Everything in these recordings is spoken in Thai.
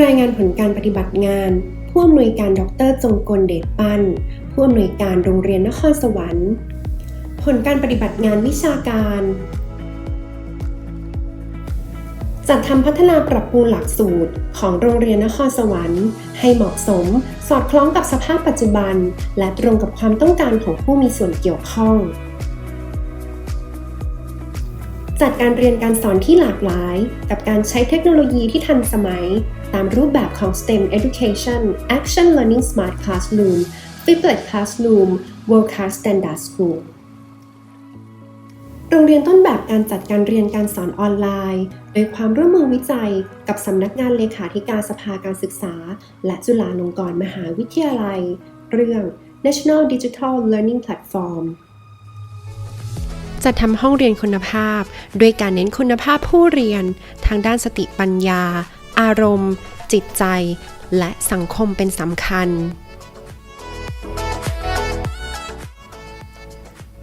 รายงานผลการปฏิบัติงาน ผู้อำนวยการดรจงกลเดชปั้นผู้อำนวยการโรงเรียนนครสวรรค์ ผลการปฏิบัติงานวิชาการ จัดทำพัฒนาปรับปรุงหลักสูตรของโรงเรียนนครสวรรค์ ให้เหมาะสม สอดคล้องกับสภาพปัจจุบัน และตรงกับความต้องการของผู้มีส่วนเกี่ยวข้อง จัดการเรียนการสอนที่หลากหลาย กับการใช้เทคโนโลยีที่ทันสมัย ตามรูปแบบของ STEM Education Action Learning Smart Classroom Flipped Classroom World Class Standard School โรงเรียนต้นแบบการจัดการเรียนการสอนออนไลน์ โดยความร่วมมือวิจัยกับสำนักงานเลขาธิการสภาการศึกษา และจุฬาลงกรณ์มหาวิทยาลัย เรื่อง National Digital Learning Platform จัดทำห้องเรียนคุณภาพ ด้วยการเน้นคุณภาพผู้เรียน ทางด้านสติปัญญา อารมณ์ จิตใจ และสังคมเป็นสำคัญ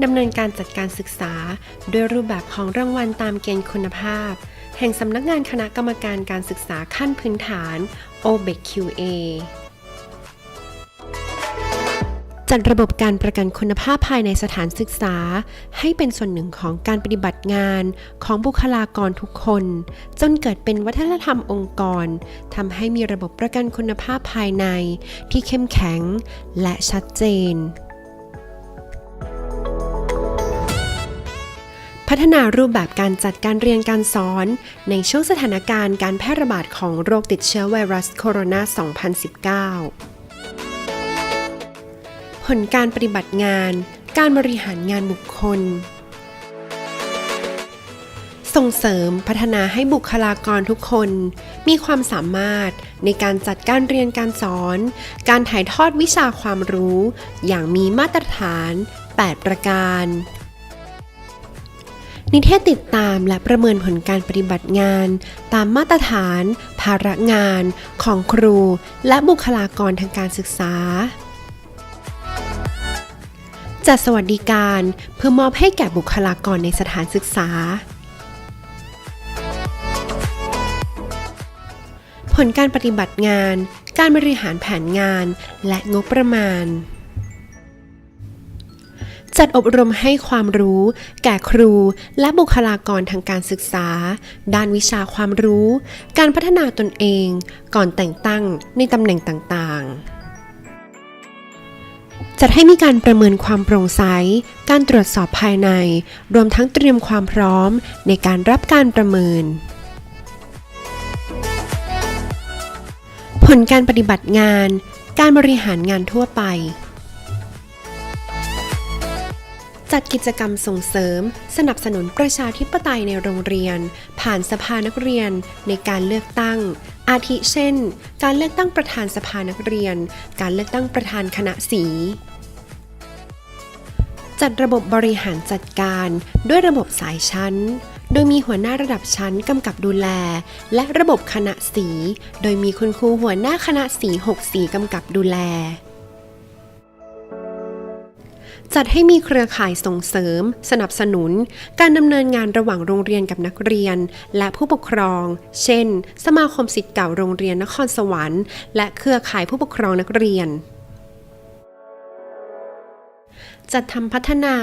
ดำเนินการจัดการศึกษา ด้วยรูปแบบของรางวัลตามเกณฑ์คุณภาพ แห่งสำนักงานคณะกรรมการการศึกษาขั้นพื้นฐาน OBEQ-QA จัดระบบการประกันคุณภาพภายในสถานศึกษา ให้เป็นส่วนหนึ่งของการปฏิบัติงานของบุคลากรทุกคน จนเกิดเป็นวัฒนธรรมองค์กรทำให้มีระบบประกันคุณภาพภายในที่เข้มแข็งและชัดเจน พัฒนารูปแบบการจัดการเรียนการสอน ในช่วงสถานการณ์การแพร่ระบาดของโรคติดเชื้อไวรัสโคโรนา 2019 ผลการปฏิบัติงาน การบริหารงานบุคคล ส่งเสริมพัฒนาให้บุคลากรทุกคน มีความสามารถในการจัดการเรียนการสอน การถ่ายทอดวิชาความรู้ อย่างมีมาตรฐาน 8 ประการ นิเทศติดตามและประเมินผลการปฏิบัติงาน ตามมาตรฐาน ภาระงาน ของครู และบุคลากรทางการศึกษา จัดสวัสดิการเพื่อมอบให้แก่บุคลากรในสถานศึกษา ผลการปฏิบัติงาน การบริหารแผนงาน และงบประมาณ จัดอบรมให้ความรู้ แก่ครูและบุคลากรทางการศึกษา ด้านวิชาความรู้ การพัฒนาตนเอง ก่อนแต่งตั้งในตำแหน่งต่างๆ จัดให้มีการประเมินความโปร่งใส การตรวจสอบภายใน รวมทั้งเตรียมความพร้อมในการรับการประเมิน ผลการปฏิบัติงาน การบริหารงานทั่วไป จัดกิจกรรมส่งเสริม สนับสนุนประชาธิปไตยในโรงเรียน ผ่านสภานักเรียนในการเลือกตั้ง อาทิเช่น การเลือกตั้งประธานสภานักเรียน การเลือกตั้งประธานคณะสี จัดระบบบริหารจัดการด้วยระบบสายชั้น โดยมีหัวหน้าระดับชั้นกำกับดูแล และระบบคณะสี โดยมีคุณครูหัวหน้าคณะสี 6 สีกำกับดูแล จัดให้มีเครือข่ายส่งเสริม สนับสนุน การดำเนินงานระหว่างโรงเรียนกับนักเรียน และผู้ปกครอง เช่น สมาคมสิทธิ์เก่าโรงเรียนนครสวรรค์ และเครือข่ายผู้ปกครองนักเรียนจัดทำพัฒนา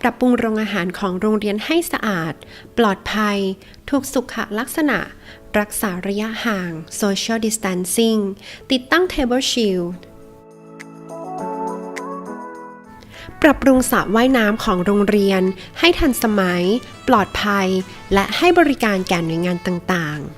ปรับปรุงโรงอาหารของโรงเรียนให้สะอาด ปลอดภัย ถูกสุขลักษณะ รักษาระยะห่าง social distancing ติดตั้ง table shield ปรับปรุงสระว่ายน้ำของโรงเรียน ให้ทันสมัย ปลอดภัย และให้บริการแก่หน่วยงานต่างๆ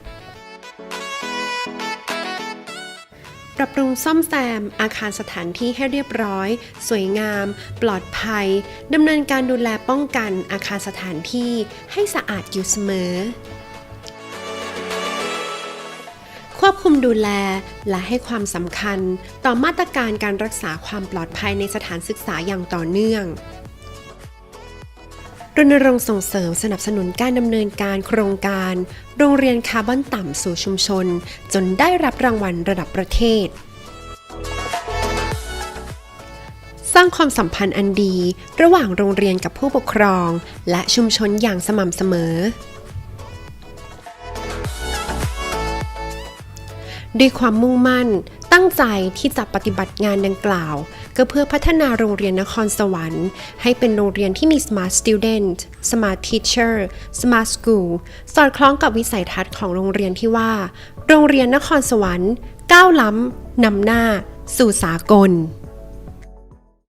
ปรับปรุงซ่อมแซม อาคารสถานที่ให้เรียบร้อย สวยงาม ปลอดภัยดำเนินการดูแลป้องกันอาคารสถานที่ให้สะอาดอยู่เสมอ ควบคุมดูแลและให้ความสำคัญต่อมาตรการการรักษาความปลอดภัยในสถานศึกษาอย่างต่อเนื่องรณรงค์ส่งเสริมสนับสนุนการดำเนินการโครงการ โรงเรียนคาร์บอนต่ำสู่ชุมชน จนได้รับรางวัลระดับประเทศ สร้างความสัมพันธ์อันดี ระหว่างโรงเรียนกับผู้ปกครอง และชุมชนอย่างสม่ำเสมอ ด้วยความมุ่งมั่น ตั้งใจที่จะปฏิบัติงานดังกล่าว ก็เพื่อพัฒนาโรงเรียนนครสวรรค์ ให้เป็นโรงเรียนที่มี Smart Student Smart Teacher Smart School สอดคล้องกับวิสัยทัศน์ของโรงเรียนที่ว่า โรงเรียนนครสวรรค์ก้าวล้ำนำหน้า สู่สากล